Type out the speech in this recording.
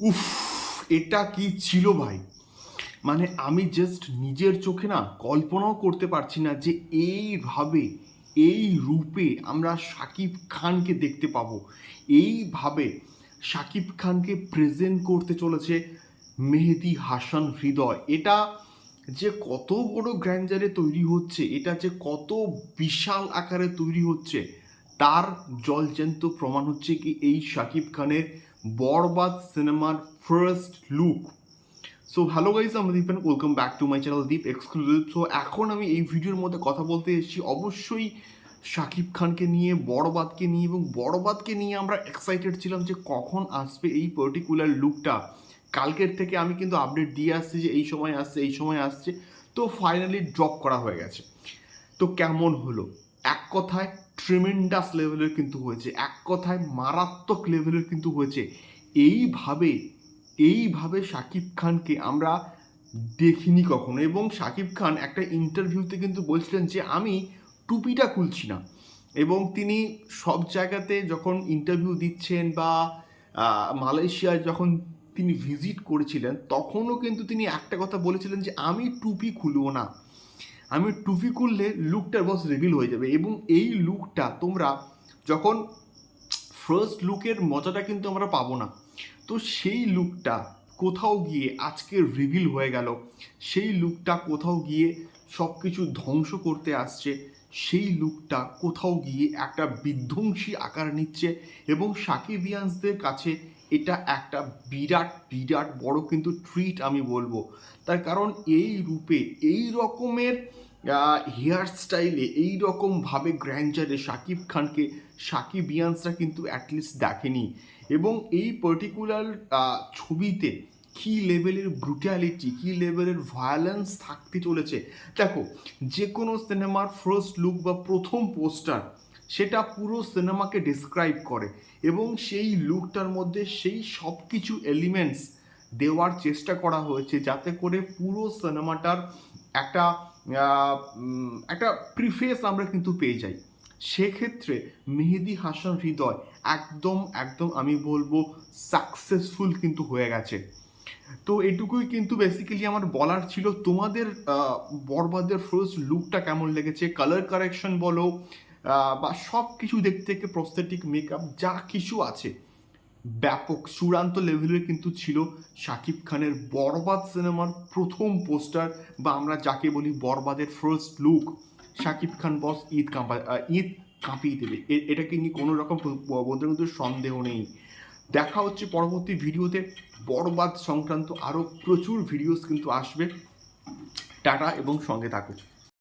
উফ, এটা কি ছিল ভাই? মানে আমি জাস্ট নিজের চোখে না কল্পনাও করতে পারছি না যে এইভাবে, এই রূপে আমরা শাকিব খানকে দেখতে পাবো। এইভাবে শাকিব খানকে প্রেজেন্ট করতে চলেছে মেহেদি হাসান হৃদয়। এটা যে কত বড় গ্র্যান্ডারে তৈরি হচ্ছে, এটা যে কত বিশাল আকারে তৈরি হচ্ছে, তার জলজ্যান্ত প্রমাণ হচ্ছে কি এই শাকিব খানের বরবাদ সিনেমার first look so hello guys আমি Dipen welcome back to my channel Deep exclusive so এখন আমি এই ভিডিওর মধ্যে কথা বলতে এসেছি, অবশ্যই শাকিব খানকে নিয়ে বড়বাদকে নিয়ে এবং বড়বাদকে নিয়ে আমরা এক্সাইটেড ছিলাম যে কখন আসবে এই পার্টিকুলার লুকটা কালকের থেকে আমি কিন্তু আপডেট দিয়ে আসছি যে এই সময় আসছে, এই সময় আসছে। তো ফাইনালি ড্রপ করা হয়ে গেছে। তো, কেমন হলো? এক কথায় ট্রিমেন্ডাস লেভেলের কিন্তু হয়েছে, এক কথায় মারাত্মক লেভেলের কিন্তু হয়েছে। এইভাবে এইভাবে শাকিব খানকে আমরা দেখিনি কখনো এবং শাকিব খান একটা ইন্টারভিউতে কিন্তু বলছিলেন যে, আমি টুপিটা খুলছি না। এবং তিনি সব জায়গাতে যখন ইন্টারভিউ দিচ্ছেন বা মালয়েশিয়ায় যখন তিনি ভিজিট করেছিলেন, তখনও কিন্তু তিনি একটা কথা বলেছিলেন যে, আমি টুপি খুলবো না। আমি টুপি খুললে লুকটার বস রিভিল হয়ে যাবে এবং এই লুকটা তোমরা যখন ফার্স্ট লুকের মজাটা কিন্তু আমরা পাবো না, তো সেই লুকটা কোথাও গিয়ে আজকে রিভিল হয়ে গেল, সেই লুকটা কোথাও গিয়ে সব কিছু ধ্বংস করতে আসছে, সেই লুকটা কোথাও গিয়ে একটা বিধ্বংসী আকার নিচ্ছে এবং সাকিবিয়ান্সদের কাছে এটা একটা বিরাট বিরাট বড় কিন্তু ট্রিট আমি বলব। তার কারণ এই রূপে, এই রকমের হেয়ার স্টাইলে এই রকমভাবে গ্র্যান্ডারে শাকিব খানকে, সাকিব সাকিবিয়ান্সরা কিন্তু অ্যাটলিস্ট দেখেনি। এবং এই পার্টিকুলার ছবিতে কী লেভেলের ব্রুটালিটি কী লেভেলের ভায়োলেন্স থাকতে চলেছে? দেখো যে কোনো সিনেমার ফার্স্ট লুক বা প্রথম পোস্টার সেটা পুরো সিনেমাকে ডিসক্রাইব করে এবং সেই লুকটার মধ্যে সেই সব কিছু এলিমেন্টস দেওয়ার চেষ্টা করা হয়েছে যাতে করে পুরো সিনেমাটার একটা একটা প্রিফেস আমরা কিন্তু পেয়ে যাই। সেক্ষেত্রে মেহেদি হাসান হৃদয় একদম একদম আমি বলব সাকসেসফুল কিন্তু হয়ে গেছে। তো এটুকুই কিন্তু বেসিক্যালি আমার বলার ছিল। তোমাদের বরবাদের ফার্স্ট লুকটা কেমন লেগেছে? কালার কারেকশন বলো বা সব কিছু দেখতে থেকে প্রস্থেটিক মেকআপ যা কিছু আছে। ব্যাপক চূড়ান্ত লেভেলের কিন্তু ছিল শাকিব খানের বরবাদ সিনেমার প্রথম পোস্টার বা আমরা যাকে বলি বরবাদের first look Shakib Khan boss Eid কাঁপা ঈদ কাঁপিয়ে দেবে। এটাকে নিয়ে কোনো রকম বন্ধুর কিন্তু সন্দেহ নেই। দেখা হচ্ছে পরবর্তী ভিডিওতে। বরবাদ সংক্রান্ত আরও প্রচুর ভিডিওস কিন্তু আসবে। টাটা এবং সঙ্গে থাকুন।